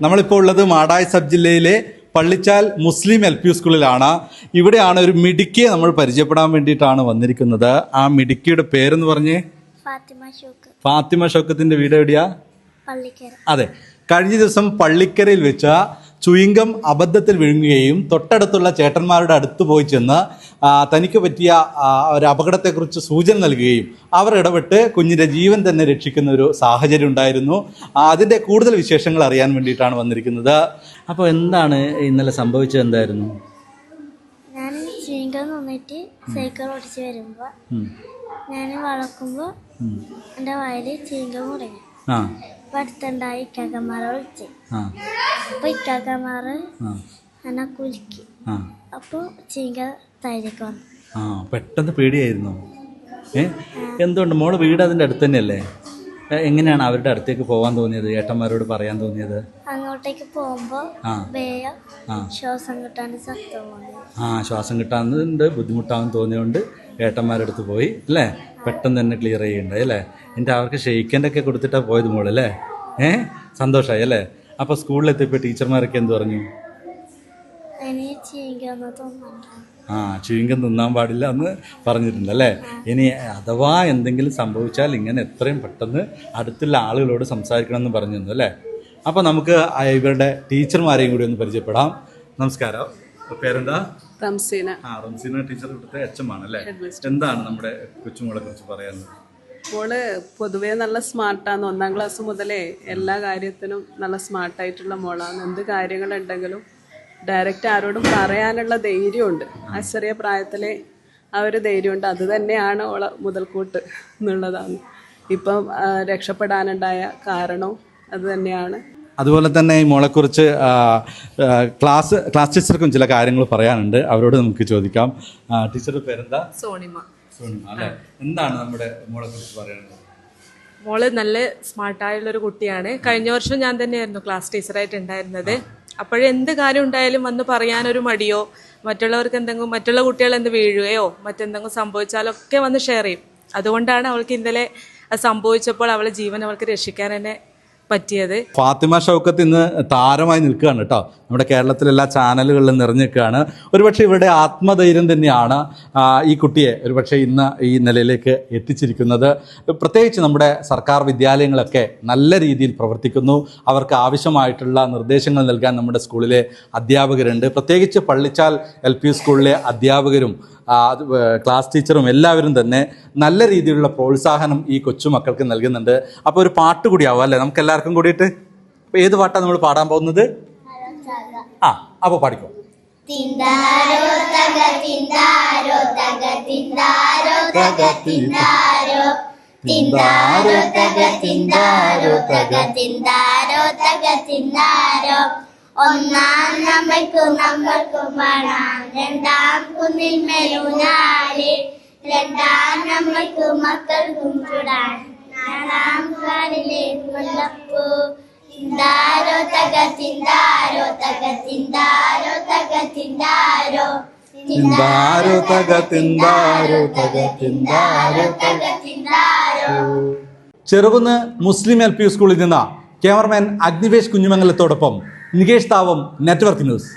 നമ്മളിപ്പോൾ ഉള്ളത് മാടായി സബ് ജില്ലയിലെ പള്ളിച്ചാൽ മുസ്ലിം എൽ പി സ്കൂളിലാണ്. ഇവിടെയാണ് ഒരു മിടുക്കിയെ നമ്മൾ പരിചയപ്പെടാൻ വേണ്ടിയിട്ടാണ് വന്നിരിക്കുന്നത്. ആ മിടുക്കിയുടെ പേരെന്ന് പറഞ്ഞേ? ഫാത്തിമ ഷോക്കത്തിന്റെ വീട് എവിടെയാ? അതെ. കഴിഞ്ഞ ദിവസം പള്ളിക്കരയിൽ വെച്ച ചുയിങ്കം അബദ്ധത്തിൽ വിഴുങ്ങുകയും തൊട്ടടുത്തുള്ള ചേട്ടന്മാരുടെ അടുത്ത് പോയി ചെന്ന് തനിക്ക് പറ്റിയ ഒരു അപകടത്തെക്കുറിച്ച് സൂചന നൽകുകയും അവർ ഇടപെട്ട് കുഞ്ഞിന്റെ ജീവൻ തന്നെ രക്ഷിക്കുന്ന ഒരു സാഹചര്യം ഉണ്ടായിരുന്നു. അതിന്റെ കൂടുതൽ വിശേഷങ്ങൾ അറിയാൻ വേണ്ടിയിട്ടാണ് വന്നിരിക്കുന്നത്. അപ്പോൾ എന്താണ് ഇന്നലെ സംഭവിച്ചത് എന്തായിരുന്നു? ഞാൻ ചീങ്കം നിന്നിട്ട് സൈക്കിൾ ഓടിച്ച് വരുമ്പോൾ ഞാൻ വളക്കുമ്പോൾ. എന്റെ വയലിൽ ചീങ്കം മുടങ്ങി ആ. അപ്പം അടുത്തുണ്ടായി ഇക്കാക്കന്മാരെ വിളിച്ച് അപ്പൊ ഈ കകമാറ് അങ്ങനെ എന്നെ കുലുക്കി. ആ. അപ്പോൾ ചീങ്ക താഴേക്ക് വന്നു. ആ പെട്ടെന്ന് പേടിയായിരുന്നു. ഏ? എന്തുകൊണ്ട്? മോൾ വീട് അതിന്റെ അടുത്ത് തന്നെയല്ലേ? എങ്ങനെയാണ് അവരുടെ അടുത്തേക്ക് പോകാൻ തോന്നിയത്? ഏട്ടന്മാരോട് പറയാൻ തോന്നിയത്? അങ്ങോട്ടേക്ക് പോകുമ്പോ. വേഗം ശ്വാസം കിട്ടാൻ സത്യം ആ ശ്വാസം കിട്ടാന്നുണ്ട് ബുദ്ധിമുട്ടാവും തോന്നിയോണ്ട് ഏട്ടന്മാരുടെ അടുത്ത് പോയി അല്ലേ? പെട്ടെന്ന് തന്നെ ക്ലിയർ ചെയ്യുണ്ടായി അല്ലേ? എന്റെ അവർക്ക് ഷെയ്ക്കന്റൊക്കെ കൊടുത്തിട്ടാണ് പോയത് മോളല്ലേ ഏ? സന്തോഷമായി അല്ലേ? അപ്പോൾ സ്കൂളിലെത്തിയപ്പോൾ ടീച്ചർമാരൊക്കെ എന്ത് പറഞ്ഞു? ആ ചുയിങ്കം തിന്നാൻ പാടില്ല എന്ന് പറഞ്ഞിട്ടുണ്ട് അല്ലേ? ഇനി അഥവാ എന്തെങ്കിലും സംഭവിച്ചാൽ ഇങ്ങനെ എത്രയും പെട്ടെന്ന് അടുത്തുള്ള ആളുകളോട് സംസാരിക്കണം എന്ന് പറഞ്ഞിരുന്നു അല്ലേ? അപ്പോൾ നമുക്ക് ഇവരുടെ ടീച്ചർമാരെയും കൂടി ഒന്ന് പരിചയപ്പെടാം. നമസ്കാരം. പേരെന്താ? റംസീന. ആ റംസീന ടീച്ചർ ഇവിടുത്തെ എച്ചമാണ് അല്ലേ? എന്താണ് നമ്മുടെ കൊച്ചുമോളെ കുറിച്ച് പറയാനുള്ളത്? മോൾ പൊതുവേ നല്ല സ്മാർട്ടാണ് ഒന്നാം ക്ലാസ് മുതലേ എല്ലാ കാര്യത്തിനും നല്ല സ്മാർട്ടായിട്ടുള്ള മോളാണ്. എന്ത് കാര്യങ്ങളുണ്ടെങ്കിലും ഡയറക്റ്റ് ആരോടും പറയാനുള്ള ധൈര്യമുണ്ട്. ആ ചെറിയ പ്രായത്തിലെ ആ ഒരു ധൈര്യമുണ്ട്. അത് തന്നെയാണ് ഓളെ മുതൽക്കൂട്ട് എന്നുള്ളതാണ്. ഇപ്പം രക്ഷപ്പെടാനുണ്ടായ കാരണവും അത് തന്നെയാണ്. അതുപോലെ തന്നെ ഈ മോളെക്കുറിച്ച് ക്ലാസ് ക്ലാസ് ടീച്ചർക്കും ചില കാര്യങ്ങൾ പറയാനുണ്ട്. അവരോട് നമുക്ക് ചോദിക്കാം. ടീച്ചറുടെ പേരെന്താ? സോണിമ. സോണിമ അല്ലേ? എന്താണ് നമ്മുടെ മോളെ കുറിച്ച് പറയാനുള്ളത്? മോൾ നല്ല സ്മാർട്ടായുള്ളൊരു കുട്ടിയാണ്. കഴിഞ്ഞ വർഷം ഞാൻ തന്നെയായിരുന്നു ക്ലാസ് ടീച്ചറായിട്ട് ഉണ്ടായിരുന്നത്. അപ്പോഴെന്ത് കാര്യം ഉണ്ടായാലും വന്ന് പറയാനൊരു മടിയോ മറ്റുള്ളവർക്ക് എന്തെങ്കിലും മറ്റുള്ള കുട്ടികൾ എന്ത് വീഴുകയോ മറ്റെന്തെങ്കിലും സംഭവിച്ചാലോ ഒക്കെ വന്ന് ഷെയർ ചെയ്യും. അതുകൊണ്ടാണ് അവൾക്ക് ഇന്നലെ സംഭവിച്ചപ്പോൾ അവളെ ജീവൻ അവൾക്ക് രക്ഷിക്കാൻ തന്നെ പറ്റിയത്. ഫാത്തിമ ഷൗക്കത്ത് ഇന്ന് താരമായി നിൽക്കുകയാണ് കേട്ടോ. നമ്മുടെ കേരളത്തിലെല്ലാ ചാനലുകളിലും നിറഞ്ഞു നിൽക്കുകയാണ് ഒരുപക്ഷെ ഇവരുടെ ആത്മധൈര്യം തന്നെയാണ് ഈ കുട്ടിയെ ഒരുപക്ഷെ ഇന്ന് ഈ നിലയിലേക്ക് എത്തിച്ചിരിക്കുന്നത്. പ്രത്യേകിച്ച് നമ്മുടെ സർക്കാർ വിദ്യാലയങ്ങളൊക്കെ നല്ല രീതിയിൽ പ്രവർത്തിക്കുന്നു. അവർക്ക് ആവശ്യമായിട്ടുള്ള നിർദ്ദേശങ്ങൾ നൽകാൻ നമ്മുടെ സ്കൂളിലെ അധ്യാപകരുണ്ട്. പ്രത്യേകിച്ച് പള്ളിച്ചാൽ എൽ സ്കൂളിലെ അധ്യാപകരും ക്ലാസ് ടീച്ചറും എല്ലാവരും തന്നെ നല്ല രീതിയിലുള്ള പ്രോത്സാഹനം ഈ കൊച്ചുമക്കൾക്ക് നൽകുന്നുണ്ട്. അപ്പോൾ ഒരു പാട്ട് കൂടി ആവും അല്ലേ? നമുക്ക് എല്ലാവർക്കും കൂടിയിട്ട്? അപ്പോൾ ഏത് പാട്ടാണ് നമ്മൾ പാടാൻ പോകുന്നത്? ആ അപ്പോൾ പാടിക്കോ. തിന്താരോ തക തിന്താരോ തക തിന്താരോ തിന്താരോ തിന്താരോ തിന്താരോ തിന്താരോ ഒന്നാം നമ്മൾക്കും നമ്മൾക്കും പാടാം. രണ്ടാം കുന്നിൽ മെലൂനാല് രണ്ടാം നമ്മൾക്കും മക്കൾക്കും ചുടാൻ. നാലാം കാലിലെ മുല്ലപ്പൂ. ചിന്താരോ തക ചിന്താരോ തക ചിന്താരോ തക ചിന്താരോ. ചിന്താരോ തക ചിന്താരോ തക ചിന്താരോ തക ചിന്താരോ. ചെറുകുന്ന് മുസ്ലിം എൽ പി സ്കൂളിൽ നിന്ന് ക്യാമറമാൻ അഗ്നിവേഷ് കുഞ്ഞുമംഗലത്തോടൊപ്പം നികേഷ് താവം നെറ്റ്വർക്ക് ന്യൂസ്